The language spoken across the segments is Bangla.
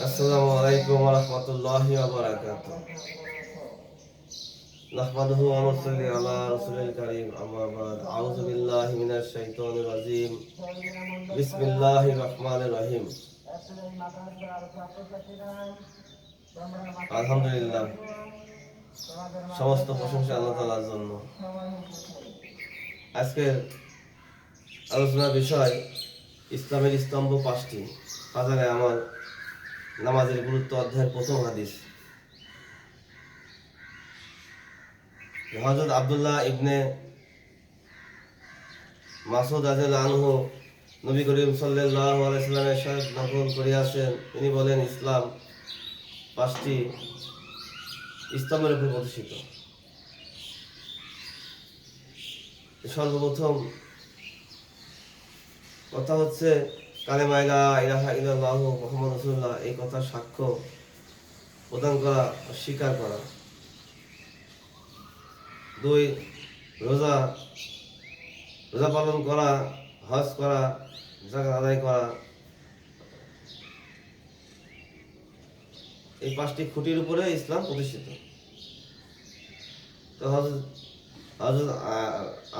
আসসালামু আলাইকুম ওয়া রাহমাতুল্লাহি ওয়া বারাকাতুহু نحمده ونصلي على رسول الكريم أما بعد أعوذ بالله من الشيطان الرجيم بسم الله الرحمن الرحيم আলহামদুলিল্লাহ সমস্ত প্রশংসা আল্লাহ তাআলার জন্য আজকের আলোচনার বিষয় ইসলামের স্তম্ভ পাঁচটি বাজারে আমার নামাজের গুরুত্ব অধ্যায়ের প্রথম হাদিস। হজরত আব্দুল্লাহ ইবনে মাসুদ আজল আনহু নবী করিম সাল্লাল্লাহু আলাইহি সাল্লামের সাথে নকল করিয়াছেন। তিনি বলেন, ইসলাম পাঁচটি ইসলামের উপর প্রতিষ্ঠিত। সর্বপ্রথম কথা হচ্ছে কালেমা ইলা ইলাহা ইল্লাল্লাহ মুহাম্মদ রাসূলুল্লাহ এই কথার সাক্ষ্য প্রদান করা স্বীকার করা। দুই, রোজা রোজা পালন করা, হজ করা জাকাত আদায় করা। এই পাঁচটি খুঁটির উপরে ইসলাম প্রতিষ্ঠিত। তো হজরত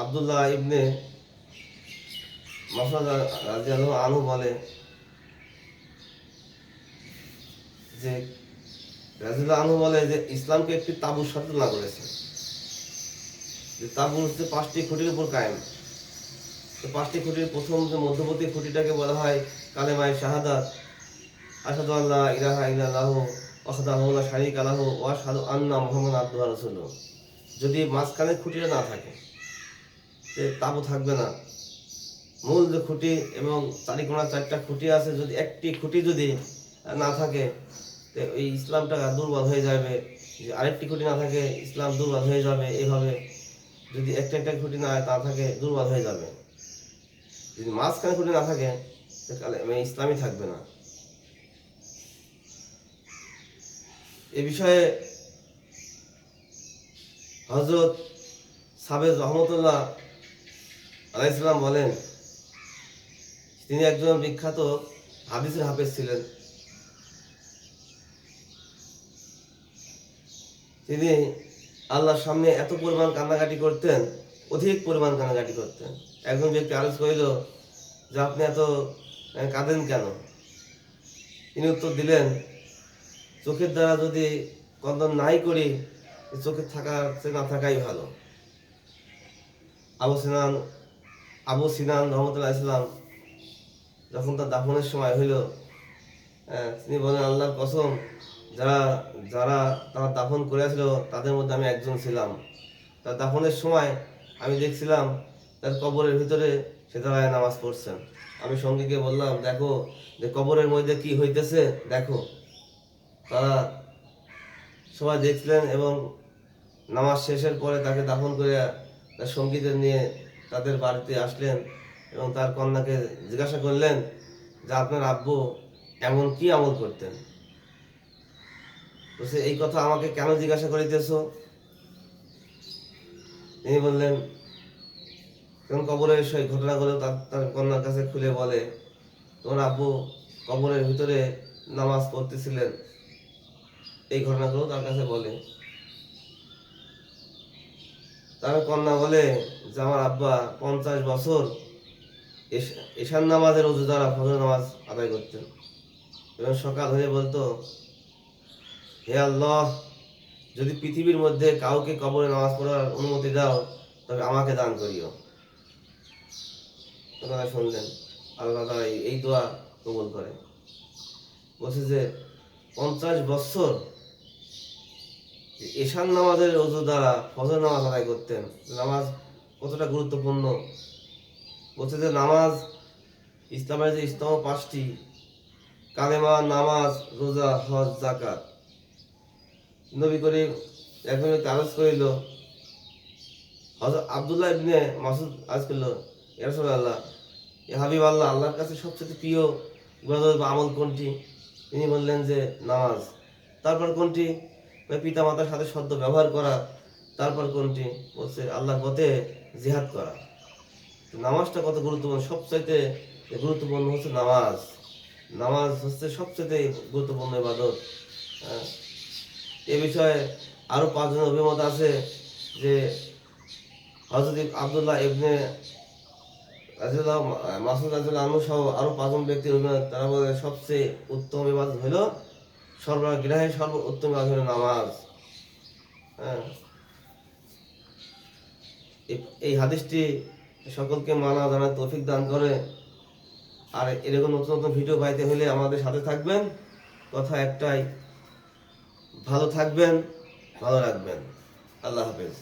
আব্দুল্লাহ ইবনে মাসুদ রাদিয়াল্লাহু আনহু বলে যে রাজিয়াল্লাহু আনহু বলে যে, ইসলামকে একটি তাবুর সাথে তুলনা করেছে। যে তাবু হচ্ছে পাঁচটি খুঁটির উপর কায়েম। পাঁচটি খুঁটির প্রথম যে মধ্যবর্তী খুঁটিটাকে বলা হয় কালেমায় শাহাদাত আসাদু আল্লাহ ইলাহা ওয়াহদাহু লা শারীকা লাহু ওয়া আশহাদু আন্না মুহাম্মাদান আবদুহু ওয়া রাসূলুহু। যদি মাঝখানে খুঁটিটা না থাকে তাবু থাকবে না মূল যে খুঁটি এবং চারিকোনা চারটা খুঁটি আছে। যদি একটি খুঁটি যদি না থাকে, তো এই ইসলামটা দুর্বল হয়ে যাবে। আরেকটি খুঁটি না থাকে, ইসলাম দুর্বল হয়ে যাবে এইভাবে যদি একটা একটা খুঁটি না না থাকে, দুর্বল হয়ে যাবে। যদি মাঝখানে খুঁটি না থাকে তাহলে মানে ইসলামই থাকবে না। এ বিষয়ে হজরত সাবেদ রহমতুল্লাহ আলাইসাল্লাম বলেন তিনি একজন বিখ্যাত হাদিসের হাফেজ ছিলেন। তিনি আল্লাহর সামনে এত পরিমাণ কান্নাকাটি করতেন, অধিক পরিমাণ কান্নাকাটি করতেন। একজন ব্যক্তি আলোচ করিল, যে আপনি এত কাঁদেন কেন? তিনি উত্তর দিলেন, চোখের দ্বারা যদি কন্দন নাই করি চোখে থাকা না থাকাই ভালো। আবু সিনান আবু সিনান রহমতুল্লাহ ইসলাম যখন তার দাফনের সময় হইল আহ, তিনি বলেন আল্লাহর কসম যারা যারা তার দাফন করেছিল তাদের মধ্যে আমি একজন ছিলাম। তার দাফনের সময় আমি দেখছিলাম তার কবরের ভিতরে সে দাঁড়ায় নামাজ পড়ছেন আমি সঙ্গীকে বললাম দেখো যে কবরের মধ্যে কি হইতেছে দেখো। তারা সবাই দেখছিলেন এবং নামাজ শেষের পরে তাকে দাফন করে তার সঙ্গীদের নিয়ে তাদের বাড়িতে আসলেন। এবং তার কন্যাকে জিজ্ঞাসা করলেন যে আপনার আব্বু এমন কি আমল করতেন? বলছে, এই কথা আমাকে কেন জিজ্ঞাসা করিতেছ? তিনি বললেন, যখন কবরের সেই ঘটনাগুলো তার তার কন্যার কাছে খুলে বলে তোমার আব্বু কবরের ভিতরে নামাজ পড়তেছিলেন। এই ঘটনাগুলো তার কাছে বলে। তার কন্যা বলে যে, আমার আব্বা পঞ্চাশ বছর এশান নামাজের উজু দ্বারা ফজর নামাজ আদায় করতেন। এবং সকাল হয়ে বলতো, হে আল্লাহ, যদি পৃথিবীর মধ্যে কাউকে কবরে নামাজ পড়ার অনুমতি দাও, তবে আমাকে দান করিও। আপনারা শুনলেন। আল্লাহ তারা এই- দোয়া কবুল করে বলছে যে, পঞ্চাশ বছর এশান নামাজের অজু দ্বারা ফজর নামাজ আদায় করতেন। নামাজ কতটা গুরুত্বপূর্ণ বলছে যে নামাজ, ইসলামের যে ইসলাম পাঁচটি, কালেমা, নামাজ, রোজা, হজ জাকাত নবী করিম ব্যক্তি আরজ করিল হজরত আবদুল্লাহ ইবনে মাসুদ আজ করল ইয়ারসুল আল্লাহ হাবিব আল্লাহ, আল্লাহর কাছে সবচেয়ে প্রিয় ইবাদত বা আমল কোনটি? তিনি বললেন যে, নামাজ। তারপর কোনটি? পিতা মাতার সাথে সদ্য ব্যবহার করা। তারপর কোনটি? বলছে, আল্লাহর পথে জিহাদ করা। নামাজটা কত গুরুত্বপূর্ণ? সবচাইতে গুরুত্বপূর্ণ হচ্ছে নামাজ। নামাজ হচ্ছে সবচেয়ে গুরুত্বপূর্ণ ইবাদত। হ্যাঁ। এ বিষয়ে আরও পাঁচজন অভিমত আছে যে হজরত আবদুল্লাহ ইবনে রাজিউল্লাহ মাসুদ রাজিউল্লাহ আনু সহ আরও পাঁচজন ব্যক্তির অভিমত, তারা বলে সবচেয়ে উত্তম ইবাদত হলো সর্বগ্রাহে সর্ব উত্তম ইবাদত হলো নামাজ। হ্যাঁ? এই হাদিসটি সকলকে মানা জানার তৌফিক দান করে। আর এরকম নতুন নতুন ভিডিও পাইতে হলে আমাদের সাথে থাকবেন। কথা একটাই, ভালো থাকবেন, ভালো রাখবেন। আল্লাহ হাফেজ।